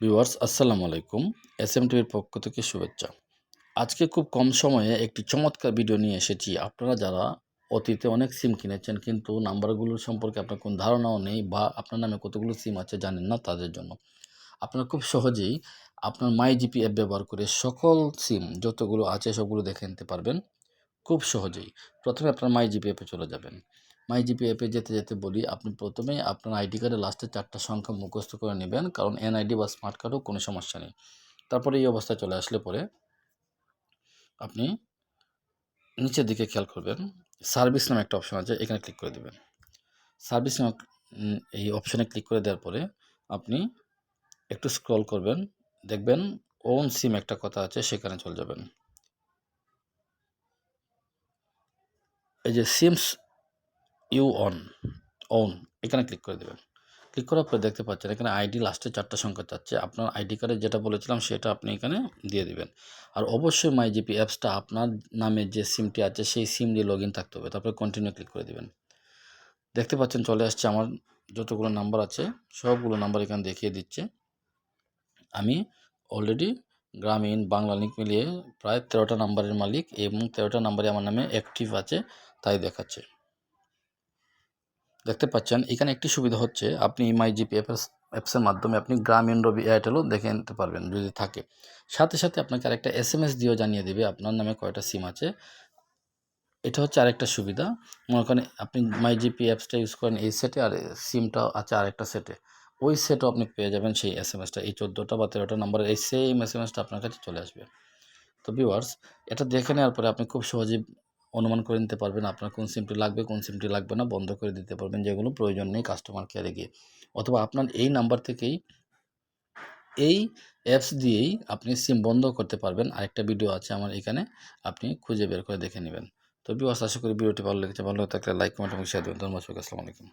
Viewers, আসসালামু আলাইকুম। S M টিভির পক্ষ থেকে শুভেচ্ছা। আজকে খুব কম সময়ে একটি চমৎকার ভিডিও নিয়ে এসেছি। আপনারা যারা অতীতে অনেক সিম কিনেছেন, কিন্তু নাম্বারগুলোর সম্পর্কে আপনার কোনো ধারণাও নেই বা আপনার নামে কতগুলো সিম আছে জানেন না তাদের জন্য। আপনারা খুব সহজেই আপনার মাই জিপি অ্যাপ ব্যবহার করে সকল সিম যতগুলো আছে সবগুলো দেখে নিতে পারবেন। খুব সহজেই। প্রথমে আপনার মাই জিপি অ্যাপে চলে যাবেন। মাই জিপি অ্যাপে যেতে যেতে বলি, আপনি প্রথমে আপনার আইডি কার্ডের লাস্টে চারটা সংখ্যা মুখস্থ করে নেবেন, কারণ এনআইডি বা স্মার্ট কার্ডও কোনো সমস্যা নেই। তারপরে এই অবস্থায় চলে আসলে পরে আপনি নিচের দিকে খেয়াল করবেন সার্ভিস নামে একটা অপশন আছে, এখানে ক্লিক করে দেবেন। সার্ভিস নামে এই অপশনে ক্লিক করে দেওয়ার পরে আপনি একটু স্ক্রল করবেন, দেখবেন ওন সিম একটা কথা আছে, সেখানে চলে যাবেন। এই যে সিমস ইউ অন অন এখানে ক্লিক করে দেবেন। ক্লিক করার পরে দেখতে পাচ্ছেন এখানে আইডি লাস্টে চারটা সংখ্যা চাচ্ছে আপনার আইডি কার্ডে যেটা বলেছিলাম সেটা আপনি এখানে দিয়ে দিবেন। আর অবশ্যই মাই জিপি অ্যাপসটা আপনার নামে যে সিমটি আছে সেই সিম দিয়ে লগ থাকতে হবে। তারপরে কন্টিনিউ ক্লিক করে দেবেন। দেখতে পাচ্ছেন চলে আসছে আমার যতগুলো নাম্বার আছে, সবগুলো নাম্বার এখানে দেখিয়ে দিচ্ছে। আমি অলরেডি গ্রামীণ, বাংলা লিঙ্ক মিলিয়ে প্রায় তেরোটা নাম্বারের মালিক এবং তেরোটা নাম্বারে আমার নামে অ্যাক্টিভ আছে। তাই দেখাচ্ছে। দেখতে পাচ্ছেন, এখানে একটি সুবিধা হচ্ছে, আপনি মাই জিপি অ্যাপস অ্যাপসের মাধ্যমে আপনি গ্রামীণ রবি এয়ারটেলও দেখে নিতে পারবেন যদি থাকে। সাথে সাথে আপনাকে আরেকটা এস এম এস দিয়েও জানিয়ে দেবে, আপনার নামে কয়টা সিম আছে। এটা হচ্ছে আরেকটা সুবিধা। মনে করেন আপনি মাই জিপি অ্যাপসটা ইউজ করেন এই সেটে আর সিমটা আছে আরেকটা সেটে ওই সেটও আপনি পেয়ে যাবেন সেই এস এম এসটা এই চোদ্দোটা বা তেরোটা নাম্বারের এই সেম এস এম এসটা আপনার কাছে চলে আসবে। তো ভিউয়ার্স এটা দেখে নেওয়ার পরে আপনি খুব সহজেই অনুমান করে নিতে পারবেন আপনার কোন সিমটি লাগবে, কোন সিমটি লাগবে না, বন্ধ করে দিতে পারবেন যেগুলো প্রয়োজন নেই কাস্টমার কেয়ারে গিয়ে। অথবা আপনার এই নাম্বার থেকেই এই অ্যাপস দিয়েই আপনি সিম বন্ধ করতে পারবেন। আরেকটা ভিডিও আছে আমার এখানে, আপনি খুঁজে বের করে দেখে নেবেন। তো বিবাস আশা করি ভিডিওটি ভালো লেগেছে। ভালো থাকলে লাইক কমেন্ট এবং শেয়ার দেবেন। ধন্যবাদ আসসালামু আলাইকুম।